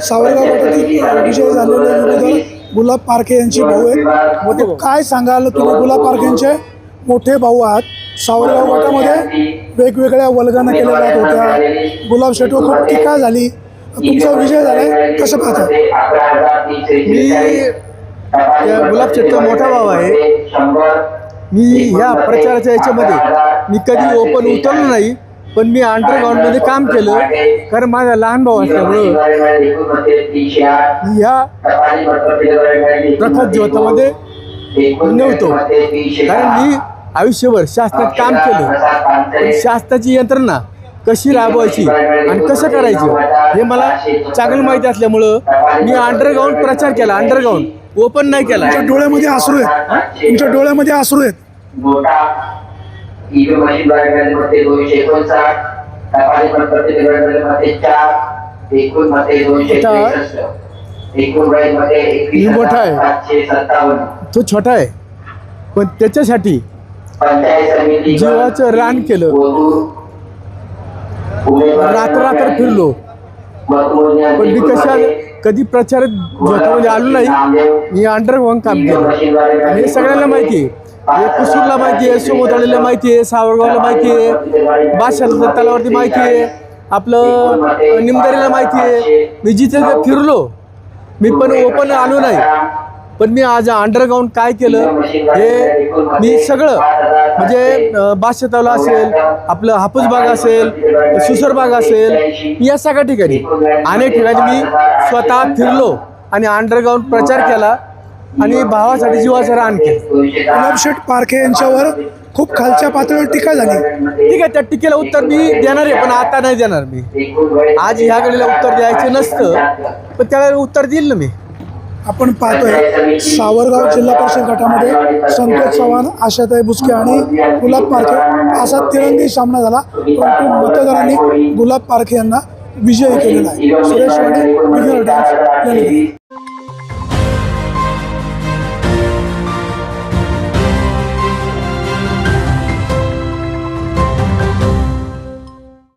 सावरगाव गटातील विजय झालेले विनोदर गुलाब पारखे यांची भाऊ आहेत. काय सांगाल? तुम्ही गुलाब पारखेंचे मोठे भाऊ आहात. सावरगाव गटामध्ये वेगवेगळ्या वल्गना केल्या जात होत्या. गुलाब शेटवर खूप टीका झाली. तुमचा विजय झालाय. कसं पाहता? मी त्या गुलाब शेटचा मोठा भाव आहे. मी ह्या प्रचाराच्या याच्यामध्ये मी कधी ओपन उतरलो नाही. पण मी अंडरग्राऊंडमध्ये काम केलं. कारण माझा लहान भाऊ असल्यामुळं ह्या प्रखात ज्योतामध्ये नव्हतो. कारण मी आयुष्यभर शास्त्रात काम केलं. पण यंत्रणा कशी राबवायची आणि कसं करायचं हे मला चांगलं माहिती असल्यामुळं मी अंडरग्राऊंड प्रचार केला. अंडरग्राऊंड ओपन नाही केला. डोळ्यामध्ये आसरू आहेत. तुमच्या डोळ्यामध्ये आसरू आहेत. मोठा ईव्हीएम मशीन द्वारे मध्ये दोनशे एकोणसाठ टपाली मतपत्रे मध्ये चार एकूण मते दोनशे त्रेसष्ट. एकूण राईजमध्ये एकवीस सातशे सत्तावन्न. तो छोटा आहे. पण त्याच्यासाठी पंचायत समिती जीवाचं रान केलं. रात्र रात्र फिरलो. पण मी कशा कधी प्रचारात ज्योतामध्ये आलो नाही. मी अंडरग्राऊंड काम केलं. हे सगळ्यांना माहिती आहे. कुसूरला माहिती आहे सोमोताळीला माहिती आहे सावरगावला माहिती आहे बादशाला तलावरती माहिती आहे आपलं निमदारीला माहिती आहे. मी जिथे फिरलो मी पण ओपन आलो नाही. पण मी आज अंडरग्राऊंड काय केलं हे मी सगळं म्हणजे बादशाह तलाव असेल आपलं हापूस बाग असेल सुसर बाग असेल या सगळ्या ठिकाणी. अनेक ठिकाणी मी स्वतः फिरलो आणि अंडरग्राऊंड प्रचार केला. आणि भावासाठी जीवाचं रान केलं. गुलाबशेठ पारखे यांच्यावर खूप खालच्या पातळीवर टीका झाली. ठीक आहे त्या टीकेला उत्तर मी देणार आहे पण आता नाही देणार मी. आज ह्या घडीला उत्तर द्यायचं नसतं पण त्यावेळेला उत्तर देईल ना मी. आपण पाहतोय सावरगाव जिल्हा परिषद गटामध्ये संतोष चव्हाण आशाताई बुचके आणि गुलाब पारखे असा तिरंगी सामना झाला. परंतु मतदारांनी गुलाब पारखे यांना विजयी केलेला आहे. सुरेश वाडे टाइम्स,